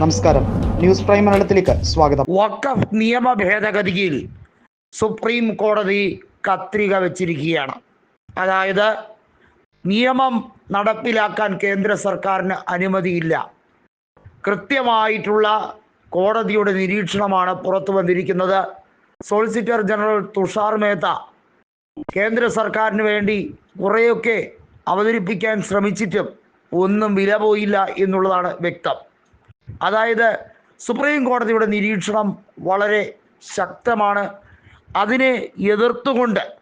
നമസ്കാരം. News prime മലയാളത്തിലേക്ക് സ്വാഗതം. വഖഫ് നിയമ ഭേദഗതിയിൽ സുപ്രീം കോടതി കത്രിക വെച്ചിരിക്കുകയാണ്. അതായത് നിയമം നടപ്പിലാക്കാൻ കേന്ദ്ര സർക്കാരിന് അനുമതിയില്ല. കൃത്യമായിട്ടുള്ള കോടതിയുടെ നിരീക്ഷണമാണ് പുറത്തു വന്നിരിക്കുന്നത്. സോളിസിറ്റർ ജനറൽ തുഷാർ മേത്ത കേന്ദ്ര സർക്കാരിന് വേണ്ടി കുറേയൊക്കെ അവതരിപ്പിക്കാൻ ശ്രമിച്ചിട്ടും ഒന്നും വില പോയില്ല എന്നുള്ളതാണ് വ്യക്തം. അതായത് സുപ്രീം കോടതിയുടെ നിരീക്ഷണം വളരെ ശക്തമാണ്. അതിനെ എതിർത്തുകൊണ്ട്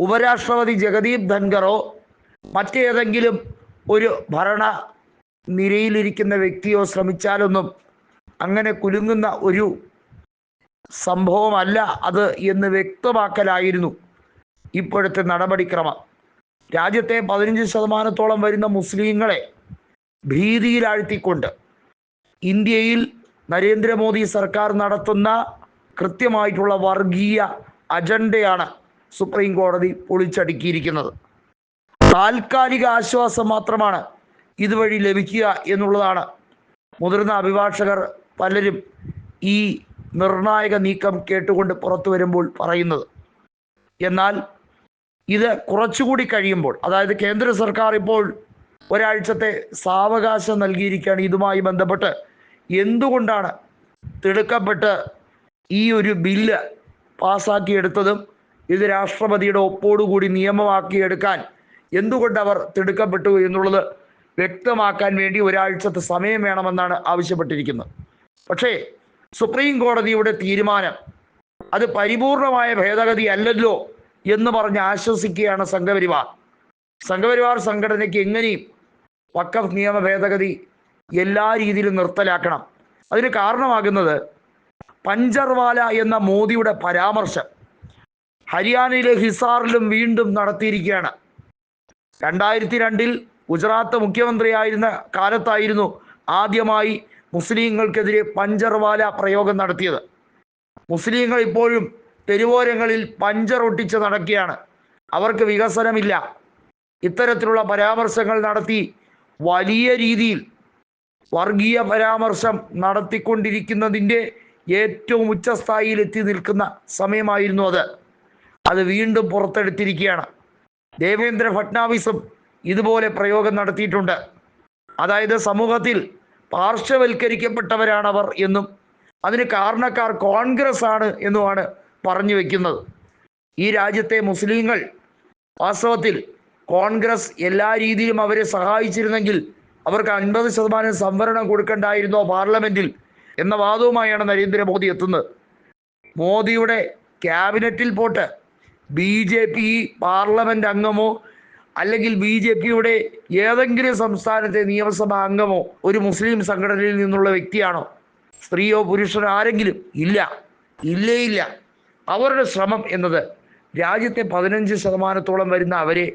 ഉപരാഷ്ട്രപതി ജഗദീപ് ധൻഖറോ മറ്റേതെങ്കിലും ഒരു ഭരണ നിരയിലിരിക്കുന്ന വ്യക്തിയോ ശ്രമിച്ചാലൊന്നും അങ്ങനെ കുലുങ്ങുന്ന ഒരു സംഭവമല്ല അത് എന്ന് വ്യക്തമാക്കലായിരുന്നു ഇപ്പോഴത്തെ നടപടിക്രമം. രാജ്യത്തെ പതിനഞ്ച് ശതമാനത്തോളം വരുന്ന മുസ്ലിങ്ങളെ ഭീതിയിലാഴ്ത്തിക്കൊണ്ട് ഇന്ത്യയിൽ നരേന്ദ്രമോദി സർക്കാർ നടത്തുന്ന കൃത്യമായിട്ടുള്ള വർഗീയ അജണ്ടയാണ് സുപ്രീം കോടതി പൊളിച്ചടുക്കിയിരിക്കുന്നത്. താൽക്കാലിക ആശ്വാസം മാത്രമാണ് ഇതുവഴി ലഭിക്കുക എന്നുള്ളതാണ്. മുതിർന്ന അഭിഭാഷകർ പലരും ഈ നിർണായക നീക്കം കേട്ടുകൊണ്ട് പുറത്തു വരുമ്പോൾ പറയുന്നത്. എന്നാൽ ഇത് കുറച്ചുകൂടി കഴിയുമ്പോൾ അതായത് കേന്ദ്ര സർക്കാർ ഇപ്പോൾ ഒരാഴ്ചത്തെ സാവകാശം നൽകിയിരിക്കുകയാണ്. ഇതുമായി ബന്ധപ്പെട്ട് എന്തുകൊണ്ടാണ് തിടുക്കപ്പെട്ട് ഈ ഒരു ബില്ല് പാസ്സാക്കിയെടുത്തതും ഇത് രാഷ്ട്രപതിയുടെ ഒപ്പോടുകൂടി നിയമമാക്കിയെടുക്കാൻ എന്തുകൊണ്ട് അവർ തിടുക്കപ്പെട്ടു എന്നുള്ളത് വ്യക്തമാക്കാൻ വേണ്ടി ഒരാഴ്ചത്തെ സമയം വേണമെന്നാണ് ആവശ്യപ്പെട്ടിരിക്കുന്നത്. പക്ഷേ സുപ്രീം കോടതിയുടെ തീരുമാനം അത് പരിപൂർണമായ ഭേദഗതി അല്ലല്ലോ എന്ന് പറഞ്ഞ് ആശ്വസിക്കുകയാണ് സംഘപരിവാർ. സംഘപരിവാർ സംഘടനയ്ക്ക് എങ്ങനെയും വക്കഫ് നിയമ ഭേദഗതി എല്ലാ രീതിയിലും നിർത്തലാക്കണം. അതിന് കാരണമാകുന്നത് പഞ്ചർവാല എന്ന മോദിയുടെ പരാമർശം. ഹരിയാനയിലെ ഹിസാറിലും വീണ്ടും നടത്തിയിരിക്കുകയാണ്. രണ്ടായിരത്തി രണ്ടിൽ ഗുജറാത്ത് മുഖ്യമന്ത്രിയായിരുന്ന കാലത്തായിരുന്നു ആദ്യമായി മുസ്ലിങ്ങൾക്കെതിരെ പഞ്ചർവാല പ്രയോഗം നടത്തിയത്. മുസ്ലിങ്ങൾ ഇപ്പോഴും തെരുവോരങ്ങളിൽ പഞ്ചർ ഒട്ടിച്ച് നടക്കുകയാണ്. അവർക്ക് വികസനമില്ല. ഇത്തരത്തിലുള്ള പരാമർശങ്ങൾ നടത്തി വലിയ രീതിയിൽ വർഗീയ പരാമർശം നടത്തിക്കൊണ്ടിരിക്കുന്നതിന്റെ ഏറ്റവും ഉച്ചസ്ഥായിയിൽ എത്തി നിൽക്കുന്ന സമയമായിരുന്നു അത്. അത് വീണ്ടും പുറത്തെടുത്തിരിക്കുകയാണ്. ദേവേന്ദ്ര ഫട്നാവിസും ഇതുപോലെ പ്രയോഗം നടത്തിയിട്ടുണ്ട്. അതായത് സമൂഹത്തിൽ പാർശ്വവൽക്കരിക്കപ്പെട്ടവരാണവർ എന്നും അതിന് കാരണക്കാർ കോൺഗ്രസ് ആണ് എന്നുമാണ് പറഞ്ഞു വെക്കുന്നത്. ഈ രാജ്യത്തെ മുസ്ലിങ്ങൾ വാസ്തവത്തിൽ കോൺഗ്രസ് എല്ലാ രീതിയിലും അവരെ സഹായിച്ചിരുന്നെങ്കിൽ അവർക്ക് അൻപത് ശതമാനം സംവരണം കൊടുക്കണ്ടായിരുന്നോ പാർലമെന്റിൽ? എന്ന വാദവുമായാണ് നരേന്ദ്രമോദി എത്തുന്നത്. മോദിയുടെ ക്യാബിനറ്റിൽ പോട്ട് ബി ജെ പി പാർലമെന്റ് അംഗമോ അല്ലെങ്കിൽ ബി ജെ പിയുടെ ഏതെങ്കിലും സംസ്ഥാനത്തെ നിയമസഭാ അംഗമോ ഒരു മുസ്ലിം സംഘടനയിൽ നിന്നുള്ള വ്യക്തിയാണോ? സ്ത്രീയോ പുരുഷനോ ആരെങ്കിലും? ഇല്ല. ഇല്ലേ ഇല്ല. അവരുടെ ശ്രമം എന്നത് രാജ്യത്തെ പതിനഞ്ച് ശതമാനത്തോളം വരുന്ന അവരെ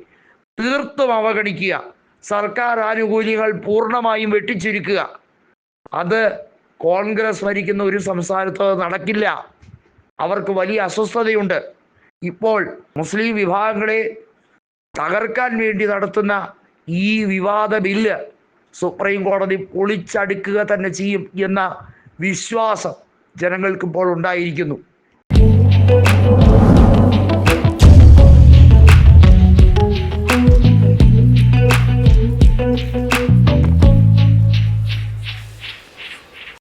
തീർത്തും അവഗണിക്കുക. സർക്കാർ ആനുകൂല്യങ്ങൾ പൂർണമായും വെട്ടിച്ചുരുക്കുക. അത് കോൺഗ്രസ് ഭരിക്കുന്ന ഒരു സംസ്ഥാനത്ത് നടക്കില്ല. അവർക്ക് വലിയ അസ്വസ്ഥതയുണ്ട്. ഇപ്പോൾ മുസ്ലിം വിഭാഗങ്ങളെ തകർക്കാൻ വേണ്ടി നടത്തുന്ന ഈ വിവാദ ബില്ല് സുപ്രീം കോടതി പൊളിച്ചടുക്കുക തന്നെ ചെയ്യും എന്ന വിശ്വാസം ജനങ്ങൾക്കിപ്പോൾ ഉണ്ടായിരിക്കുന്നു.